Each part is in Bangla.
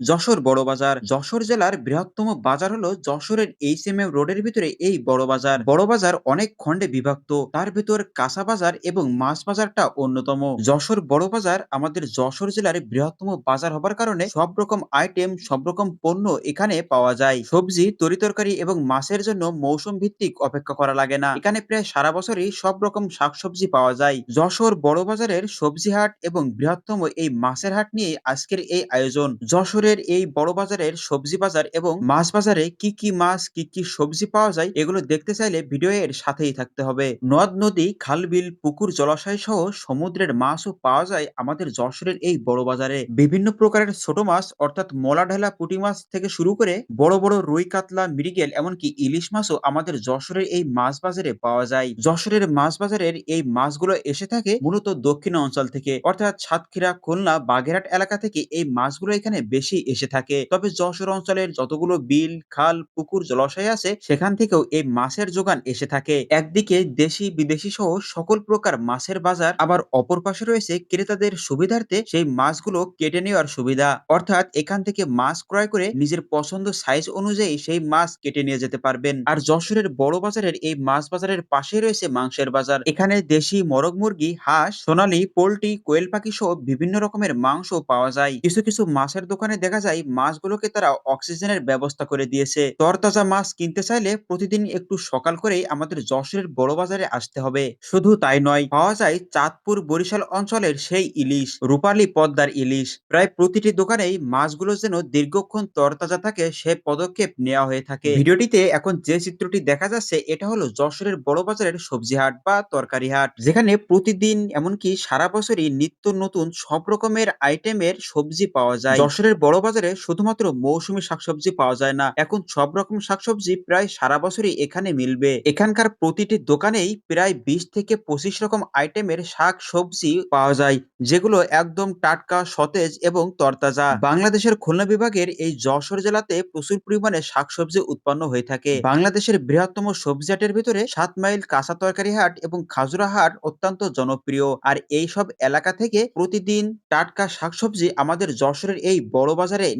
যশোর বড় বাজার। যশোর জেলার বৃহত্তম বাজার হলো যশোরের এইচ এম এম রোডের ভিতরে এই বড় বাজার। বড় বাজার অনেক খণ্ডে বিভক্ত। তার ভিতর কাঁচা বাজার এবং মাছ বাজারটা অন্যতম। যশোর বড় বাজার আমাদের যশোর জেলার বৃহত্তম বাজার হবার কারণে সব রকম আইটেম সব রকম পণ্য এখানে পাওয়া যায়। সবজি তরিতরকারি এবং মাছের জন্য মৌসুম ভিত্তিক অপেক্ষা করা লাগে না। এখানে প্রায় সারা বছরই সব রকম শাকসবজি পাওয়া যায়। যশোর বড় বাজারের সবজি হাট এবং বৃহত্তম এই মাছের হাট নিয়ে আজকের এই আয়োজন। যশোরের এই বড় বাজারের সবজি বাজার এবং মাছ বাজারে কি কি মাছ, কি কি সবজি পাওয়া যায়, এগুলো দেখতে চাইলে ভিডিও এর সাথেই থাকতে হবে। নদ, নদী, খাল, বিল, পুকুর, জলাশয় সহ সমুদ্রের মাছও পাওয়া যায় আমাদের যশোরের এই বড় বাজারে। বিভিন্ন প্রকারের ছোট মাছ, অর্থাৎ মলা ঢেলা পুঁটি মাছ থেকে শুরু করে বড় বড় রুই, কাতলা, মৃগেল, এমনকি ইলিশ মাছও আমাদের যশোরের এই মাছ বাজারে পাওয়া যায়। যশোরের মাছ বাজারের এই মাছগুলো এসে থাকে মূলত দক্ষিণ অঞ্চল থেকে। অর্থাৎ সাতক্ষীরা, খুলনা, বাগেরহাট এলাকা থেকে এই মাছগুলো এখানে বেশি এসে থাকে। তবে যশোর অঞ্চলের যতগুলো বিল, খাল, পুকুর, জলাশয় আছে, সেখান থেকেও এই মাছের যোগান এসে থাকে। একদিকে দেশি, বিদেশি সহ সকল প্রকার মাছের বাজার, আবার অপর পাশে রয়েছে ক্রেতাদের সুবিধার্থে সেই মাছগুলো কেটে নেওয়ার সুবিধা। অর্থাৎ এখান থেকে মাছ ক্রয় করে নিজের পছন্দ সাইজ অনুযায়ী সেই মাছ কেটে নিয়ে যেতে পারবেন। আর যশোরের বড় বাজারের এই মাছ বাজারের পাশে রয়েছে মাংসের বাজার। এখানে দেশি মরগ মুরগি, হাঁস, সোনালী, পোল্ট্রি, কোয়েল পাখি সহ বিভিন্ন রকমের মাংস পাওয়া যায়। কিছু কিছু মাছের দোকানে দেখা যায় মাছগুলোকে তারা অক্সিজেনের ব্যবস্থা করে দিয়েছে। তরতাজা মাছ কিনতে চাইলে প্রতিদিন একটু সকাল করেই আমাদের যশোরের বড় বাজারে আসতে হবে। শুধু তাই নয়, পাওয়া যায় চাঁদপুর বরিশাল অঞ্চলের সেই ইলিশ, রূপালী পদ্মার ইলিশ। প্রায় প্রতিটি দোকানেই মাছগুলো যেন দীর্ঘক্ষণ তরতাজা থাকে, সে পদক্ষেপ নেওয়া হয়ে থাকে। ভিডিওটিতে এখন যে চিত্রটি দেখা যাচ্ছে, এটা হলো যশোরের বড় বাজারের সবজি হাট বা তরকারি হাট যেখানে প্রতিদিন এমনকি সারা বছরই নিত্য নতুন সব রকমের আইটেমের সবজি পাওয়া যায়। যশোরের বড় বাজারে শুধুমাত্র মৌসুমী শাকসবজি পাওয়া যায় না, এখন সব রকম শাকসবজি প্রায় সারা বছরই এখানে মিলবে। এখানকার প্রতিটি দোকানেই প্রায় বিশ থেকে পঁচিশ রকম আইটেমের শাক সবজি পাওয়া যায়, যেগুলো একদম টাটকা, সতেজ এবং তরতাজা। বাংলাদেশের খুলনা বিভাগের এই যশোর জেলাতে প্রচুর পরিমাণে শাকসবজি উৎপন্ন হয়ে থাকে। বাংলাদেশের বৃহত্তম সবজি হাটের ভিতরে সাত মাইল কাঁচা তরকারি হাট এবং খাজুরা হাট অত্যন্ত জনপ্রিয়। আর এই সব এলাকা থেকে প্রতিদিন টাটকা শাকসবজি আমাদের যশোরের এই বড়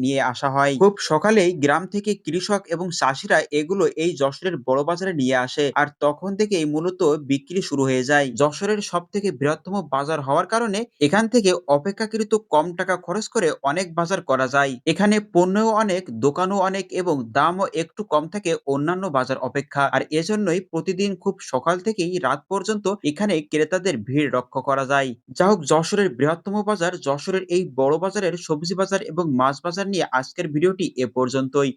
নিয়ে আসা হয়। খুব সকালেই গ্রাম থেকে কৃষক এবং চাষিরা এগুলো এই যশোরের বড় বাজারে নিয়ে আসে আর তখন থেকেই মূলত বিক্রি শুরু হয়ে যায়। যশোরের সব থেকে বৃহত্তম বাজার হওয়ার কারণে এখান থেকে অপেক্ষাকৃত কম টাকা খরচ করে অনেক বাজার করা যায়। এখানে পণ্যও অনেক, দোকানও অনেক এবং দামও একটু কম থাকে অন্যান্য বাজার অপেক্ষা। আর এজন্যই প্রতিদিন খুব সকাল থেকেই রাত পর্যন্ত এখানে ক্রেতাদের ভিড় লক্ষ্য করা যায়। যা হোক যশোরের বৃহত্তম বাজার, যশোরের এই বড় বাজারের সবজি বাজার এবং মাছ বাজার নিয়ে আজকের ভিডিওটি এ পর্যন্তই।